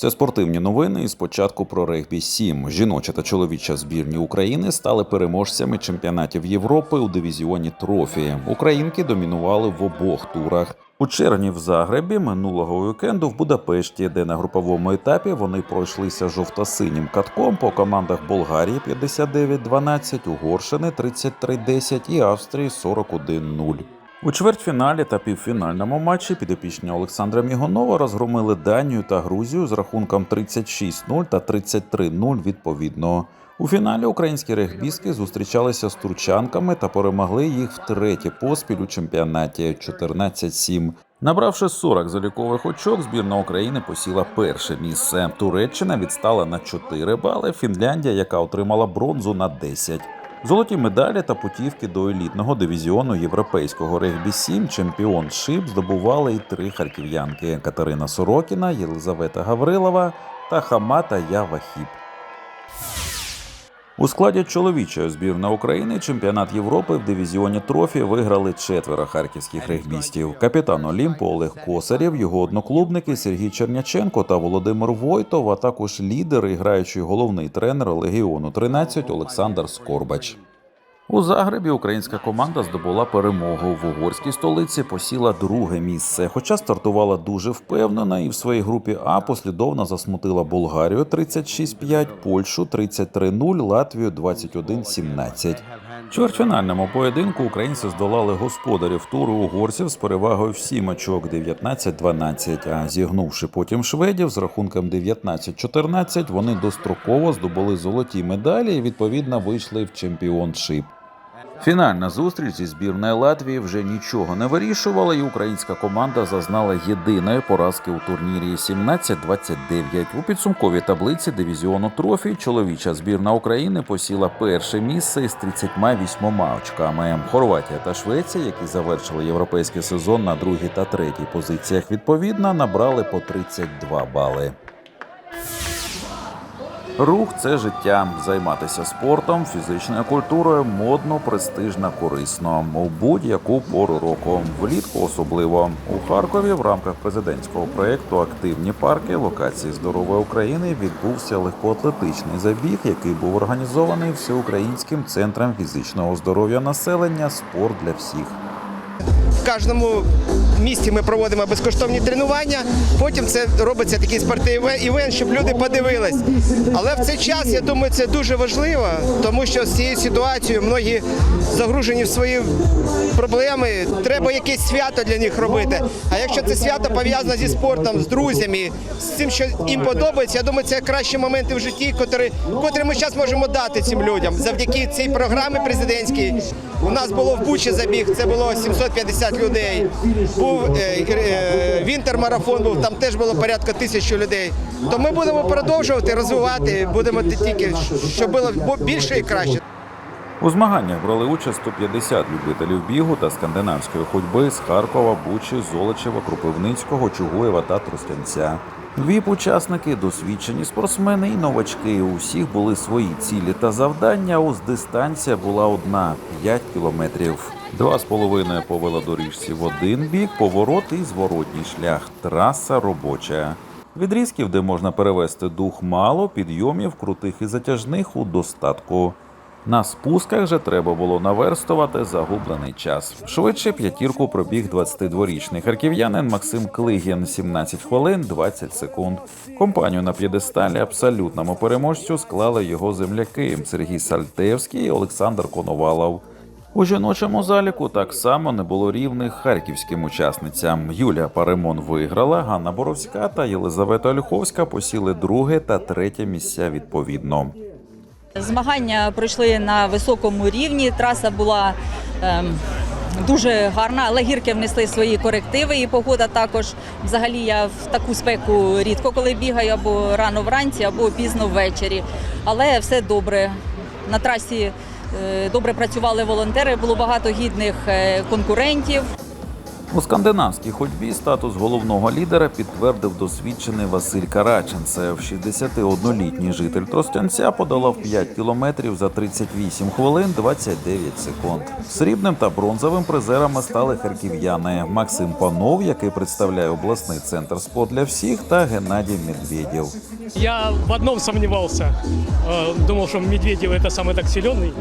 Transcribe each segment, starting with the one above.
Це спортивні новини. І спочатку про регбі 7. Жіноча та чоловіча збірні України стали переможцями чемпіонатів Європи у дивізіоні Трофі. Українки домінували в обох турах. У червні в Загребі минулого вікенду в Будапешті, де на груповому етапі вони пройшлися жовто-синім катком по командах Болгарії 59-12, Угорщини 33-10 і Австрії 41-0. У чвертьфіналі та півфінальному матчі підопічні Олександра Мігонова розгромили Данію та Грузію з рахунком 36-0 та 33-0 відповідно. У фіналі українські регбістки зустрічалися з турчанками та перемогли їх втретє поспіль у чемпіонаті 14-7. Набравши 40 залікових очок, збірна України посіла перше місце. Туреччина відстала на 4 бали. Фінляндія, яка отримала бронзу на 10. Золоті медалі та путівки до елітного дивізіону європейського регбі 7 чемпіоншип здобували і три харків'янки: Катерина Сорокіна, Єлизавета Гаврилова та Хамата Явахіп. У складі чоловічої збірної України чемпіонат Європи в дивізіоні Трофі виграли четверо харківських регбістів. Капітан Олімпу Олег Косарєв, його одноклубники Сергій Черняченко та Володимир Войтов, а також лідер і граючий головний тренер Легіону 13 Олександр Скорбач. У Загребі українська команда здобула перемогу в угорській столиці, посіла друге місце. Хоча стартувала дуже впевнено і в своїй групі А послідовно засмутила Болгарію 36-5, Польщу 33-0, Латвію 21-17. В чвертьфінальному поєдинку українці здолали господарів туру угорців з перевагою в 7 очок 19-12, а зігнувши потім шведів з рахунком 19-14, вони достроково здобули золоті медалі і відповідно вийшли в чемпіоншип. Фінальна зустріч зі збірною Латвії вже нічого не вирішувала, і українська команда зазнала єдиної поразки у турнірі 17-29. У підсумковій таблиці дивізіону трофі чоловіча збірна України посіла перше місце із 38 очками. Хорватія та Швеція, які завершили європейський сезон на другій та третій позиціях, відповідно набрали по 32 бали. Рух це життя. Займатися спортом, фізичною культурою модно, престижно, корисно у будь-яку пору року. Влітку особливо у Харкові в рамках президентського проєкту Активні парки локації здорової України відбувся легкоатлетичний забіг, який був організований всеукраїнським центром фізичного здоров'я населення Спорт для всіх. Кожному місті ми проводимо безкоштовні тренування. Потім це робиться такий спортивний івент, щоб люди подивились. Але в цей час я думаю, це дуже важливо, тому що з цією ситуацією многі загружені в свої проблеми. Треба якесь свято для них робити. А якщо це свято пов'язане зі спортом, з друзями, з тим, що їм подобається, я думаю, це кращі моменти в житті, котрі, котрі ми зараз можемо дати цим людям. Завдяки цій програмі президентській. У нас було в Бучі забіг, це було 750 людей. Був е, е, був там теж було порядка тисячі людей. То ми будемо продовжувати розвивати, будемо тільки щоб було більше і краще. У змаганнях брали участь 150 любителів бігу та скандинавської ходьби з Харкова, Бучі, Золочева, Кропивницького, Чугуєва та Тростянця. Віп-учасники, досвідчені спортсмени і новачки. У всіх були свої цілі та завдання. Ось дистанція була одна 5 кілометрів. Два з половиною по велодоріжці в один бік, поворот і зворотній шлях. Траса робоча. Відрізків, де можна перевести дух мало, підйомів крутих і затяжних у достатку. На спусках же треба було наверстувати загублений час. Швидше п'ятірку пробіг 22-річний харків'янин Максим Клигін 17 хвилин 20 секунд. Компанію на п'єдесталі абсолютному переможцю склали його земляки Сергій Сальтевський і Олександр Коновалов. У жіночому заліку так само не було рівних харківським учасницям. Юлія Паремон виграла, Ганна Боровська та Єлизавета Ольховська посіли друге та третє місця відповідно. Змагання пройшли на високому рівні. Траса була ем, дуже гарна, але гірки внесли свої корективи. І погода також. Взагалі я в таку спеку рідко коли бігаю, або рано вранці, або пізно ввечері. Але все добре. На трасі добре працювали волонтери, було багато гідних е, конкурентів. У скандинавській ходьбі статус головного лідера підтвердив досвідчений Василь Караченцев. 61-літній житель Тростянця подолав 5 кілометрів за 38 хвилин 29 секунд. Срібним та бронзовим призерами стали харків'яни Максим Панов, який представляє обласний центр спорт для всіх, та Геннадій Медведєв. Я в одном сомневался. Э, Думал, что Медведев это самый так сильный.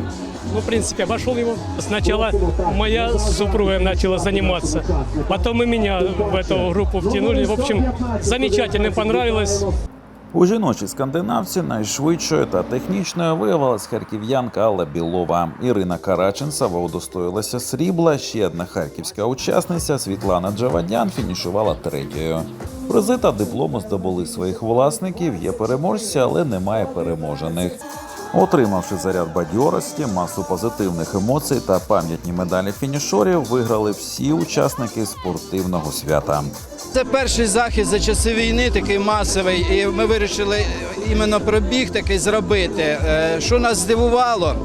Ну, в принципе, обошел его. Сначала моя супруга начала заниматься. Потом и меня в эту группу втянули. В общем, замечательно понравилось. У жіночій скандинавці найшвидшою та технічною виявилась харків'янка Алла Білова. Ірина Караченцева удостоїлася срібла. Ще одна харківська учасниця Світлана Джавадян фінішувала третьою. Призи та дипломи здобули своїх власників. Є переможці, але немає переможених. Отримавши заряд бадьорості, масу позитивних емоцій та пам'ятні медалі фінішорів, виграли всі учасники спортивного свята. Це перший захід за часи війни, такий масовий, і ми вирішили іменно пробіг такий зробити. Е, Що нас здивувало?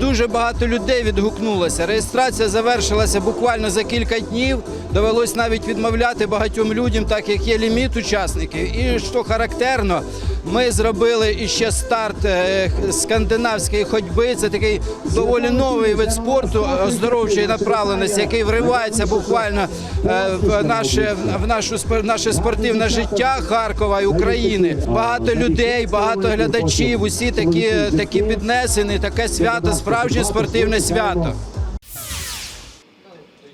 Дуже багато людей відгукнулося. Реєстрація завершилася буквально за кілька днів. Довелось навіть відмовляти багатьом людям, так як є ліміт учасників. І що характерно, ми зробили іще старт е, скандинавської ходьби. Це такий доволі новий вид спорту оздоровчої направленості, який вривається буквально е, в наше в нашу в наше спортивне життя Харкова і України. Багато людей, багато глядачів. Усі такі, такі піднесені. Таке свято, справжнє спортивне свято.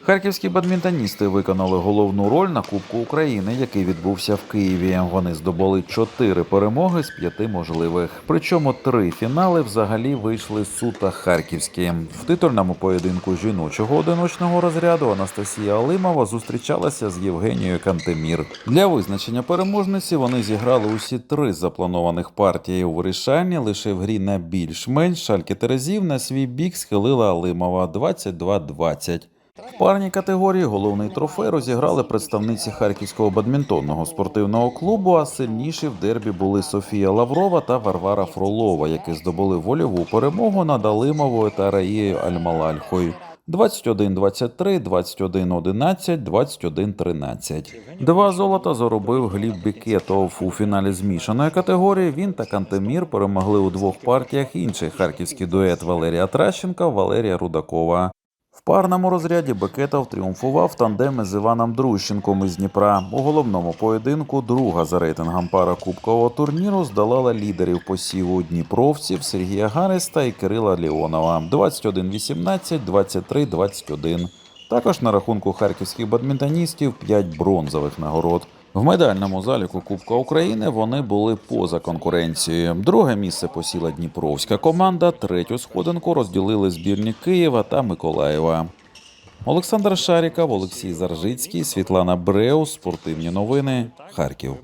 Харківські бадмінтоністи виконали головну роль на Кубку України, який відбувся в Києві. Вони здобули чотири перемоги з п'яти можливих. Причому три фінали взагалі вийшли суто харківські. В титульному поєдинку жіночого одиночного розряду Анастасія Алимова зустрічалася з Євгенією Кантемір. Для визначення переможниці вони зіграли усі три запланованих партії у вирішальні. Лише в грі на більш-менш Шальки Терезів на свій бік схилила Алимова 22-20. В парній категорії головний трофей розіграли представниці Харківського бадмінтонного спортивного клубу. А сильніші в дербі були Софія Лаврова та Варвара Фролова, які здобули вольову перемогу над Алимовою та Раїєю Альмалальхою. 21-23, 21-11, 21-13. Два золота заробив Гліб Бікетов. У фіналі змішаної категорії він та Кантемір перемогли у двох партіях інший харківський дует Валерія Тращенка, Валерія Рудакова. В парному розряді Бекетов тріумфував в тандемі з Іваном Друщенком із Дніпра. У головному поєдинку друга за рейтингом пара кубкового турніру здолала лідерів посіву дніпровців Сергія Гариста і Кирила Леонова 21-18, 23-21. Також на рахунку харківських бадмінтоністів 5 бронзових нагород. В медальному заліку Кубка України вони були поза конкуренцією. Друге місце посіла Дніпровська команда, третю сходинку розділили збірні Києва та Миколаєва. Олександр Шаріков, Олексій Заржицький, Світлана Бреус. Спортивні новини. Харків.